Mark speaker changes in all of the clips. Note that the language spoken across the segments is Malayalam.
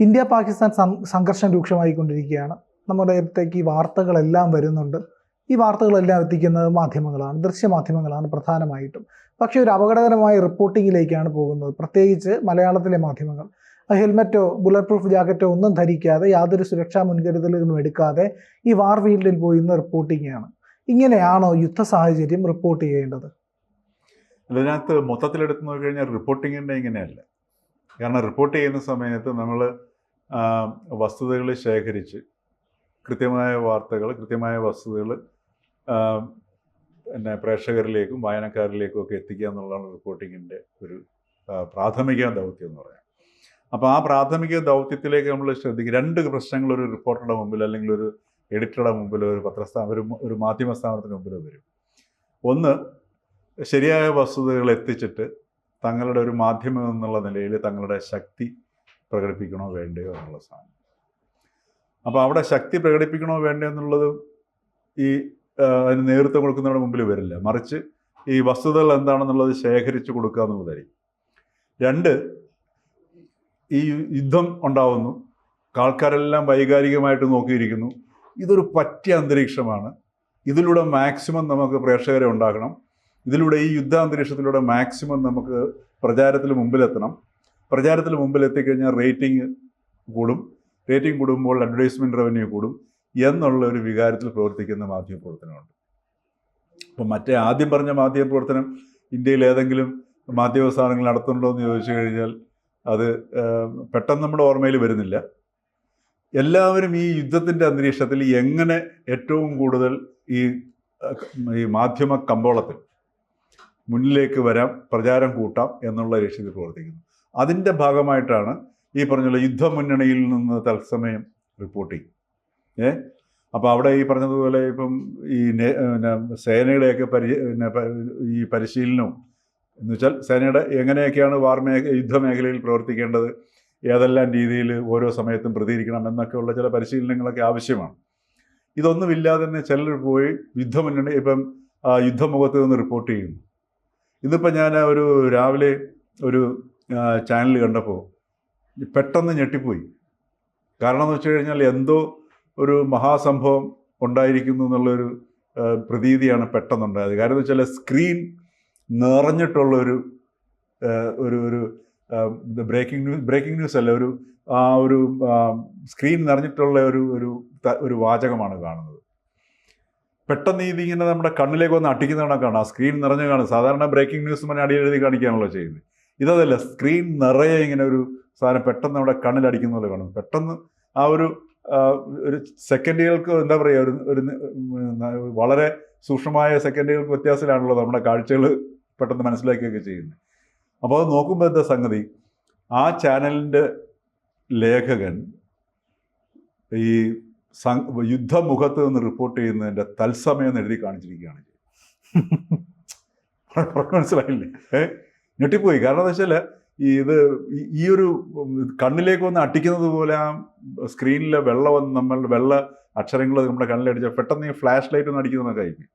Speaker 1: ഇന്ത്യ പാകിസ്ഥാൻ സംഘർഷം രൂക്ഷമായിക്കൊണ്ടിരിക്കുകയാണ്. നമ്മുടെ അടുത്തേക്ക് ഈ വാർത്തകളെല്ലാം വരുന്നുണ്ട്. ഈ വാർത്തകളെല്ലാം എത്തിക്കുന്നത് മാധ്യമങ്ങളാണ് ദൃശ്യമാധ്യമങ്ങളാണ് പ്രധാനമായിട്ടും. പക്ഷേ ഒരു അപകടകരമായ റിപ്പോർട്ടിങ്ങിലേക്കാണ് പോകുന്നത്. പ്രത്യേകിച്ച് മലയാളത്തിലെ മാധ്യമങ്ങൾ. ഹെൽമെറ്റോ ബുള്ളറ്റ് പ്രൂഫ് ജാക്കറ്റോ ഒന്നും ധരിക്കാതെ യാതൊരു സുരക്ഷാ മുൻകരുതലുകളും എടുക്കാതെ ഈ വാർ ഫീൽഡിൽ പോയി ഇന്ന് റിപ്പോർട്ടിങ്ങാണ്. ഇങ്ങനെയാണോ യുദ്ധ സാഹചര്യം റിപ്പോർട്ട് ചെയ്യേണ്ടത്?
Speaker 2: ഇതിനകത്ത് മൊത്തത്തിലെടുത്ത് നോക്കിക്കഴിഞ്ഞാൽ റിപ്പോർട്ടിങ്ങിന്റെ ഇങ്ങനെയല്ല. കാരണം റിപ്പോർട്ട് ചെയ്യുന്ന സമയത്ത് നമ്മൾ വസ്തുതകൾ ശേഖരിച്ച് കൃത്യമായ വാർത്തകൾ കൃത്യമായ വസ്തുതകൾ പിന്നെ പ്രേക്ഷകരിലേക്കും വായനക്കാരിലേക്കും ഒക്കെ എത്തിക്കുക എന്നുള്ളതാണ് റിപ്പോർട്ടിങ്ങിന്റെ ഒരു പ്രാഥമിക ദൗത്യം എന്ന് പറയാം. അപ്പോൾ ആ പ്രാഥമിക ദൗത്യത്തിലേക്ക് നമ്മൾ ശ്രദ്ധിക്കുക. രണ്ട് പ്രശ്നങ്ങൾ ഒരു റിപ്പോർട്ടറുടെ മുമ്പിൽ അല്ലെങ്കിൽ ഒരു എഡിറ്ററുടെ മുമ്പിൽ ഒരു പത്രസ്ഥാപനം ഒരു ഒരു മാധ്യമ സ്ഥാപനത്തിന് മുമ്പിൽ വരും. ഒന്ന് ശരിയായ വസ്തുതകൾ എത്തിച്ചിട്ട് തങ്ങളുടെ ഒരു മാധ്യമം എന്നുള്ള നിലയിൽ തങ്ങളുടെ ശക്തി പ്രകടിപ്പിക്കണോ വേണ്ടയോ എന്നുള്ള സാധനം. അപ്പോൾ അവിടെ ശക്തി പ്രകടിപ്പിക്കണോ വേണ്ടയോ എന്നുള്ളത് ഈ അതിന് നേതൃത്വം കൊടുക്കുന്നവരുടെ മുമ്പിൽ വരില്ല. മറിച്ച് ഈ വസ്തുതകൾ എന്താണെന്നുള്ളത് ശേഖരിച്ചു കൊടുക്കുക എന്നുള്ളതായിരിക്കും. രണ്ട് ഈ യുദ്ധം ഉണ്ടാവുന്നു. ആൾക്കാരെല്ലാം വൈകാരികമായിട്ട് നോക്കിയിരിക്കുന്നു. ഇതൊരു പറ്റിയ അന്തരീക്ഷമാണ്. ഇതിലൂടെ മാക്സിമം നമുക്ക് പ്രേക്ഷകരെ ഉണ്ടാക്കണം ഇതിലൂടെ ഈ യുദ്ധാന്തരീക്ഷത്തിലൂടെ മാക്സിമം നമുക്ക് പ്രചാരത്തിൽ മുമ്പിലെത്തണം. പ്രചാരത്തിൽ മുമ്പിൽ എത്തിക്കഴിഞ്ഞാൽ റേറ്റിംഗ് കൂടും. റേറ്റിംഗ് കൂടുമ്പോൾ അഡ്വർടൈസ്മെന്റ് റവന്യൂ കൂടും എന്നുള്ള ഒരു വികാരത്തിൽ പ്രവർത്തിക്കുന്ന മാധ്യമ മാധ്യമപ്രവർത്തനമുണ്ട്. അപ്പം മറ്റേ ആദ്യം പറഞ്ഞ മാധ്യമ മാധ്യമപ്രവർത്തനം ഇന്ത്യയിൽ ഏതെങ്കിലും മാധ്യമ സ്ഥാപനങ്ങൾ നടത്തുന്നുണ്ടോ എന്ന് ചോദിച്ചു കഴിഞ്ഞാൽ അത് പെട്ടെന്ന് നമ്മുടെ ഓർമ്മയിൽ വരുന്നില്ല. എല്ലാവരും ഈ യുദ്ധത്തിന്റെ അന്തരീക്ഷത്തിൽ എങ്ങനെ ഏറ്റവും കൂടുതൽ ഈ ഈ മാധ്യമ കമ്പോളത്തിൽ മുന്നിലേക്ക് വരാം പ്രചാരം കൂട്ടാം എന്നുള്ള ലക്ഷ്യത്തിൽ പ്രവർത്തിക്കുന്നു. അതിന്റെ ഭാഗമായിട്ടാണ് ഈ പറഞ്ഞുള്ള യുദ്ധമുന്നണിയിൽ നിന്ന് തത്സമയം റിപ്പോർട്ടിങ് ഏ? അപ്പോൾ അവിടെ ഈ പറഞ്ഞതുപോലെ ഇപ്പം ഈ സേനയുടെയൊക്കെ പരി ഈ പരിശീലനവും എന്ന് വെച്ചാൽ സേനയുടെ എങ്ങനെയൊക്കെയാണ് വാർ മേ യുദ്ധമേഖലയിൽ പ്രവർത്തിക്കേണ്ടത് ഏതെല്ലാം രീതിയിൽ ഓരോ സമയത്തും പ്രതികരിക്കണം എന്നൊക്കെയുള്ള ചില പരിശീലനങ്ങളൊക്കെ ആവശ്യമാണ്. ഇതൊന്നുമില്ലാതെ തന്നെ ചിലർ പോയി യുദ്ധമുന്നണി ഇപ്പം യുദ്ധമുഖത്ത് നിന്ന് റിപ്പോർട്ട് ചെയ്യുന്നു. ഇന്നിപ്പോൾ ഞാൻ ഒരു രാവിലെ ഒരു ചാനൽ കണ്ടപ്പോൾ പെട്ടെന്ന് ഞെട്ടിപ്പോയി. കാരണം എന്ന് വെച്ച് കഴിഞ്ഞാൽ എന്തോ ഒരു മഹാസംഭവം ഉണ്ടായിരിക്കുന്നു എന്നുള്ളൊരു പ്രതീതിയാണ് പെട്ടെന്നുണ്ടായത്. കാരണം എന്ന് വെച്ചാൽ സ്ക്രീൻ നിറഞ്ഞിട്ടുള്ളൊരു ഒരു ഒരു ബ്രേക്കിംഗ് ന്യൂസ് ബ്രേക്കിംഗ് ന്യൂസ് അല്ല ഒരു ആ ഒരു സ്ക്രീൻ നിറഞ്ഞിട്ടുള്ള ഒരു ഒരു ഒരു വാചകമാണ് കാണുന്നത്. പെട്ടെന്ന് ഇതിങ്ങനെ നമ്മുടെ കണ്ണിലേക്ക് വന്ന് അട്ടിക്കുന്ന കണക്കാണ് ആ സ്ക്രീൻ നിറഞ്ഞു കാണും സാധാരണ ബ്രേക്കിംഗ് ന്യൂസ് അടിയിൽ എഴുതി കാണിക്കുകയാണല്ലോ ചെയ്യുന്നത്. ഇതല്ല സ്ക്രീൻ നിറയെ ഇങ്ങനെ ഒരു സാധനം പെട്ടെന്ന് നമ്മുടെ കണ്ണിലടിക്കുന്ന പോലെ കാണും പെട്ടെന്ന് ആ ഒരു ഒരു സെക്കൻഡുകൾക്ക് എന്താ പറയുക ഒരു ഒരു വളരെ സൂക്ഷ്മമായ സെക്കൻഡുകൾക്ക് വ്യത്യാസത്തിലാണല്ലോ നമ്മുടെ കാഴ്ചകൾ പെട്ടെന്ന് മനസ്സിലാക്കുകയൊക്കെ ചെയ്യുന്നത് അപ്പോൾ അത് നോക്കുമ്പോൾ എന്താ സംഗതി ആ ചാനലിന്റെ ലേഖകൻ ഈ യുദ്ധമുഖത്ത് നിന്ന് റിപ്പോർട്ട് ചെയ്യുന്നതിന്റെ തത്സമയം എഴുതി കാണിച്ചിരിക്കുകയാണ് പറഞ്ഞത് മനസ്സിലായില്ലേ ഞെട്ടിപ്പോയി. കാരണം എന്താ വെച്ചാൽ ഇത് ഈ- ഒരു കണ്ണിലേക്ക് വന്ന് അട്ടിക്കുന്നത് പോലെ ആ സ്ക്രീനിലെ വെള്ളം വന്ന് നമ്മളുടെ വെള്ള അക്ഷരങ്ങൾ നമ്മുടെ കണ്ണിലടിച്ചാൽ പെട്ടെന്ന് ഈ ഫ്ലാഷ് ലൈറ്റ് ഒന്ന് അടിക്കുന്നതൊക്കെ ആയിരിക്കും.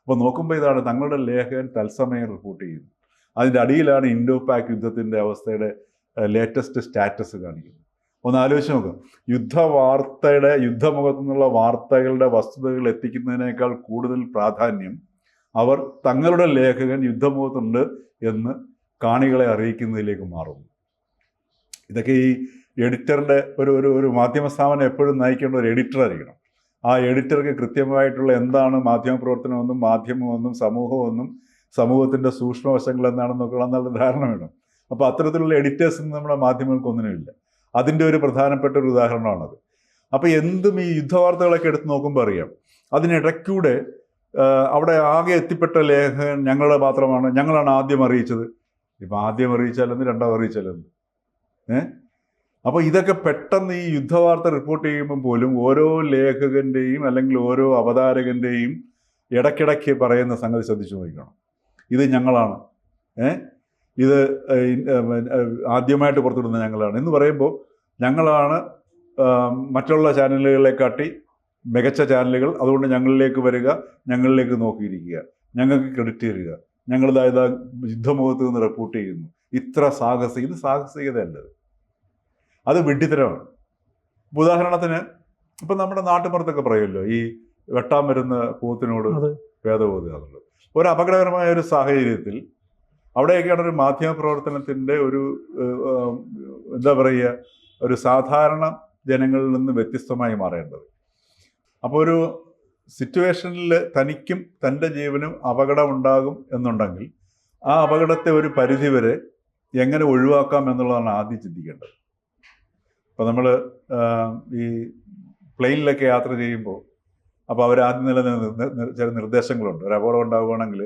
Speaker 2: അപ്പോൾ നോക്കുമ്പോൾ ഇതാണ് തങ്ങളുടെ ലേഖകൻ തത്സമയം റിപ്പോർട്ട് ചെയ്യുന്നു. അതിന്റെ അടിയിലാണ് ഇൻഡോ പാക് യുദ്ധത്തിന്റെ അവസ്ഥയുടെ ലേറ്റസ്റ്റ് സ്റ്റാറ്റസ് കാണിക്കുന്നത്. ഒന്ന് ആലോചിച്ച് നോക്കാം. യുദ്ധ വാർത്തയുടെ യുദ്ധമുഖത്തു നിന്നുള്ള വാർത്തകളുടെ വസ്തുതകൾ എത്തിക്കുന്നതിനേക്കാൾ കൂടുതൽ പ്രാധാന്യം അവർ തങ്ങളുടെ ലേഖകൻ യുദ്ധമുഖത്തുണ്ട് എന്ന് കാണികളെ അറിയിക്കുന്നതിലേക്ക് മാറുന്നു. ഇതൊക്കെ ഈ എഡിറ്ററിന്റെ ഒരു ഒരു ഒരു മാധ്യമ സ്ഥാപനം എപ്പോഴും നയിക്കേണ്ട ഒരു എഡിറ്റർ ആയിരിക്കണം. ആ എഡിറ്റർക്ക് കൃത്യമായിട്ടുള്ള എന്താണ് മാധ്യമ പ്രവർത്തനമെന്നും മാധ്യമമെന്നും സമൂഹമെന്നും സമൂഹത്തിന്റെ സൂക്ഷ്മവശങ്ങൾ എന്താണെന്നൊക്കെ എന്നുള്ള ധാരണ വേണം. അപ്പോൾ അത്തരത്തിലുള്ള എഡിറ്റേഴ്സ് നമ്മുടെ മാധ്യമങ്ങൾക്കൊന്നിനുമില്ല അതിന്റെ ഒരു പ്രധാനപ്പെട്ട ഒരു ഉദാഹരണമാണത്. അപ്പോൾ എന്തും ഈ യുദ്ധവാർത്തകളൊക്കെ എടുത്ത് നോക്കുമ്പോൾ അറിയാം. അതിനിടയ്ക്കൂടെ അവിടെ ആകെ എത്തിപ്പെട്ട ലേഖകൻ ഞങ്ങളുടെ മാത്രമാണ് ഞങ്ങളാണ് ആദ്യം അറിയിച്ചത്. ഇപ്പം ആദ്യം അറിയിച്ചാലെന്ന് രണ്ടാം അറിയിച്ചാലെന്ന് ഏ? അപ്പോൾ ഇതൊക്കെ പെട്ടെന്ന് ഈ യുദ്ധവാർത്ത റിപ്പോർട്ട് ചെയ്യുമ്പോൾ പോലും ഓരോ ലേഖകന്റെയും അല്ലെങ്കിൽ ഓരോ അവതാരകന്റെയും ഇടയ്ക്കിടയ്ക്ക് പറയുന്ന സംഗതി ശ്രദ്ധിച്ചു നോക്കണം. ഇത് ഞങ്ങളാണ്. ഏ? ഇത് ആദ്യമായിട്ട് പുറത്തുവിടുന്ന ഞങ്ങളാണ്. എന്ന് പറയുമ്പോൾ ഞങ്ങളാണ് മറ്റുള്ള ചാനലുകളെ കാട്ടി മികച്ച ചാനലുകൾ. അതുകൊണ്ട് ഞങ്ങളിലേക്ക് വരിക ഞങ്ങളിലേക്ക് നോക്കിയിരിക്കുക ഞങ്ങൾക്ക് ക്രെഡിറ്റ് തരിക. ഞങ്ങളിതാ ഇതാ യുദ്ധമുഖത്ത് നിന്ന് റിപ്പോർട്ട് ചെയ്യുന്നു. ഇത്ര സാഹസിക ഇത് സാഹസികതയല്ല അത് വിഡ്ഢിത്തരമാണ് ഉദാഹരണത്തിന് ഇപ്പം നമ്മുടെ നാട്ടുപുറത്തൊക്കെ പറയുമല്ലോ ഈ വെട്ടാൻ വരുന്ന പൂത്തിനോട്
Speaker 1: ഭേദബോധമാണല്ലോ
Speaker 2: ഭേദബോധം എന്നുള്ളത് ഒരു അപകടകരമായ ഒരു സാഹചര്യത്തിൽ അവിടെയൊക്കെയാണ് ഒരു മാധ്യമ പ്രവർത്തനത്തിന്റെ ഒരു എന്താ പറയുക ഒരു സാധാരണ ജനങ്ങളിൽ നിന്ന് വ്യത്യസ്തമായി മാറേണ്ടത്. അപ്പോൾ ഒരു സിറ്റുവേഷനിൽ തനിക്കും തന്റെ ജീവനും അപകടം ഉണ്ടാകും എന്നുണ്ടെങ്കിൽ ആ അപകടത്തെ ഒരു പരിധിവരെ എങ്ങനെ ഒഴിവാക്കാം എന്നുള്ളതാണ് ആദ്യം ചിന്തിക്കേണ്ടത്. അപ്പോൾ നമ്മൾ ഈ പ്ലെയിനിലൊക്കെ യാത്ര ചെയ്യുമ്പോൾ അപ്പോൾ അവർ ആദ്യം നില ചില നിർദ്ദേശങ്ങളുണ്ട്. ഒരു അപകടം ഉണ്ടാവുകയാണെങ്കിൽ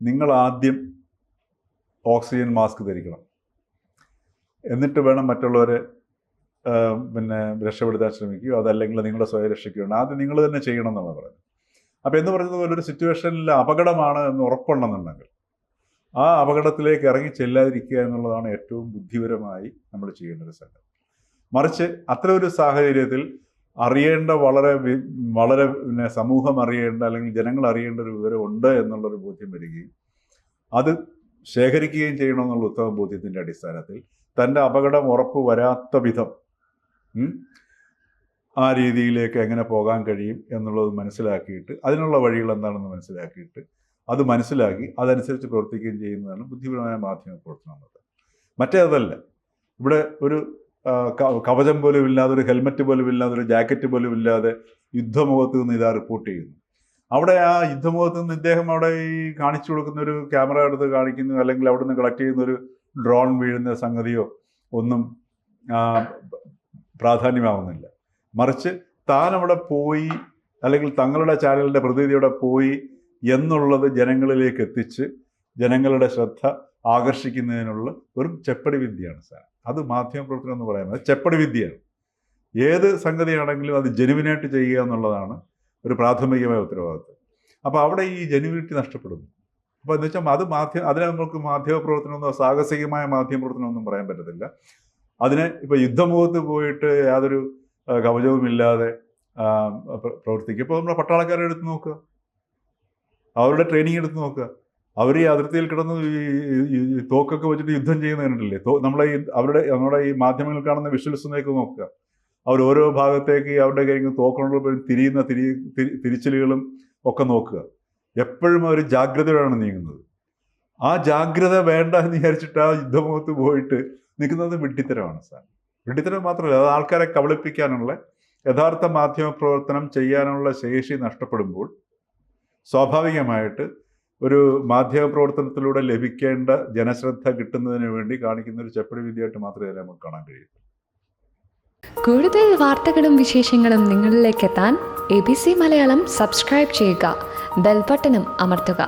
Speaker 2: നിങ്ങൾ ആദ്യം ഓക്സിജൻ മാസ്ക് ധരിക്കണം. എന്നിട്ട് വേണം മറ്റുള്ളവരെ പിന്നെ രക്ഷപ്പെടുത്താൻ ശ്രമിക്കുകയോ അതല്ലെങ്കിൽ നിങ്ങളുടെ സ്വയം രക്ഷിക്കുകയോ ആദ്യം നിങ്ങൾ തന്നെ ചെയ്യണം എന്നാണ് പറയുന്നത്. അപ്പോൾ എന്ന് പറഞ്ഞതുപോലെ ഒരു സിറ്റുവേഷനിൽ അപകടമാണ് എന്ന് ഉറപ്പുണ്ടെന്നുണ്ടെങ്കിൽ ആ അപകടത്തിലേക്ക് ഇറങ്ങി ചെല്ലാതിരിക്കുക എന്നുള്ളതാണ് ഏറ്റവും ബുദ്ധിപരമായി നമ്മൾ ചെയ്യേണ്ട ഒരു സംഗതി. മറിച്ച് അത്തരം ഒരു സാഹചര്യത്തിൽ അറിയേണ്ട വളരെ വളരെ പിന്നെ സമൂഹം അറിയേണ്ട അല്ലെങ്കിൽ ജനങ്ങൾ അറിയേണ്ട ഒരു വിവരം ഉണ്ട് എന്നുള്ളൊരു ബോധ്യം വരികയും അത് ശേഖരിക്കുകയും ചെയ്യണമെന്നുള്ള ഉത്തമ ബോധ്യത്തിന്റെ അടിസ്ഥാനത്തിൽ തന്റെ അപകടം ഉറപ്പ് വരാത്ത വിധം ആ രീതിയിലേക്ക് എങ്ങനെ പോകാൻ കഴിയും എന്നുള്ളത് മനസ്സിലാക്കിയിട്ട് അതിനുള്ള വഴികൾ എന്താണെന്ന് മനസ്സിലാക്കിയിട്ട് അത് മനസ്സിലാക്കി അതനുസരിച്ച് പ്രവർത്തിക്കുകയും ചെയ്യുന്നതാണ് ബുദ്ധിപരമായ മാധ്യമ പ്രവർത്തനം എന്നത് മറ്റേ അതല്ല ഇവിടെ ഒരു കവചം പോലും ഇല്ലാതെ ഒരു ഹെൽമറ്റ് പോലും ഇല്ലാതെ ഒരു ജാക്കറ്റ് പോലും ഇല്ലാതെ യുദ്ധമുഖത്ത് നിന്ന് ഇതാ റിപ്പോർട്ട് ചെയ്യുന്നു. അവിടെ ആ യുദ്ധമുഖത്ത് നിന്ന് ഇദ്ദേഹം അവിടെ ഈ കാണിച്ചു കൊടുക്കുന്ന ഒരു ക്യാമറ എടുത്ത് കാണിക്കുന്നു അല്ലെങ്കിൽ അവിടെ നിന്ന് കളക്ട് ചെയ്യുന്ന ഒരു ഡ്രോൺ വീഴുന്ന സംഗതിയോ ഒന്നും പ്രാധാന്യമാവുന്നില്ല. മറിച്ച് താൻ അവിടെ പോയി അല്ലെങ്കിൽ തങ്ങളുടെ ചാനലിന്റെ പ്രതിനിധിയുടെ പോയി എന്നുള്ളത് ജനങ്ങളിലേക്ക് എത്തിച്ച് ജനങ്ങളുടെ ശ്രദ്ധ ആകർഷിക്കുന്നതിനുള്ള ഒരു ചെപ്പടി വിദ്യയാണ് സാർ. അത് മാധ്യമ പ്രവർത്തനം എന്ന് പറയുന്നത് ചെപ്പടി വിദ്യയാണ്. ഏത് സംഗതിയാണെങ്കിലും അത് ജെനുവിനായിട്ട് ചെയ്യുക എന്നുള്ളതാണ് ഒരു പ്രാഥമികമായ ഉത്തരവാദിത്വം. അപ്പോൾ അവിടെ ഈ ജെനുവിനിറ്റി നഷ്ടപ്പെടുന്നു. അപ്പോൾ എന്ന് വെച്ചാൽ അത് മാധ്യമ അതിനെ നമുക്ക് മാധ്യമ എന്നോ സാഹസികമായ മാധ്യമ ഒന്നും പറയാൻ പറ്റത്തില്ല. അതിനെ ഇപ്പോൾ യുദ്ധമുഖത്ത് പോയിട്ട് യാതൊരു കവചവുമില്ലാതെ പ്രവർത്തിക്കുക. ഇപ്പോൾ നമ്മുടെ പട്ടാളക്കാരെ എടുത്ത് നോക്കുക. അവരുടെ ട്രെയിനിങ് എടുത്ത് നോക്കുക. അവർ ഈ അതിർത്തിയിൽ കിടന്ന് ഈ തോക്കൊക്കെ വെച്ചിട്ട് യുദ്ധം ചെയ്യുന്ന കണ്ടിട്ടില്ലേ? തോ നമ്മളെ ഈ അവരുടെ നമ്മുടെ ഈ മാധ്യമങ്ങളിൽ കാണുന്ന വിഷ്വൽസിനേക്ക് നോക്കുക. അവർ ഓരോ ഭാഗത്തേക്ക് അവരുടെ കയ്യിൽ തോക്കുകൊണ്ടുള്ള തിരിയുന്ന തിരി തിരി- തിരിച്ചിലുകളും ഒക്കെ നോക്കുക. എപ്പോഴും അവർ ജാഗ്രതയോടാണ് നീങ്ങുന്നത്. ആ ജാഗ്രത വേണ്ട എന്ന് വിചാരിച്ചിട്ട് ആ യുദ്ധമുഖത്ത് പോയിട്ട് നിൽക്കുന്നത് വിഡ്ഢിത്തരമാണ് സാർ. വിഡ്ഢിത്തരം മാത്രമല്ല അത് ആൾക്കാരെ കബളിപ്പിക്കാനുള്ള യഥാർത്ഥ മാധ്യമ പ്രവർത്തനം ചെയ്യാനുള്ള ശേഷി നഷ്ടപ്പെടുമ്പോൾ സ്വാഭാവികമായിട്ട് ഒരു മാധ്യമ പ്രവർത്തനത്തിലൂടെ ലഭിക്കേണ്ട ജനശ്രദ്ധ കിട്ടുന്നതിന് വേണ്ടി കാണിക്കുന്ന ഒരു ചെപ്പടി വിദ്യയായിട്ട് മാത്രമേ അതിനെ നമുക്ക് കാണാൻ കഴിയൂ.
Speaker 3: കൂടുതൽ വാർത്തകളും വിശേഷങ്ങളും നിങ്ങളിലേക്ക് എത്താൻ A B C Malayalam subscribe ചെയ്യുക ബെൽബട്ടനും അമർത്തുക.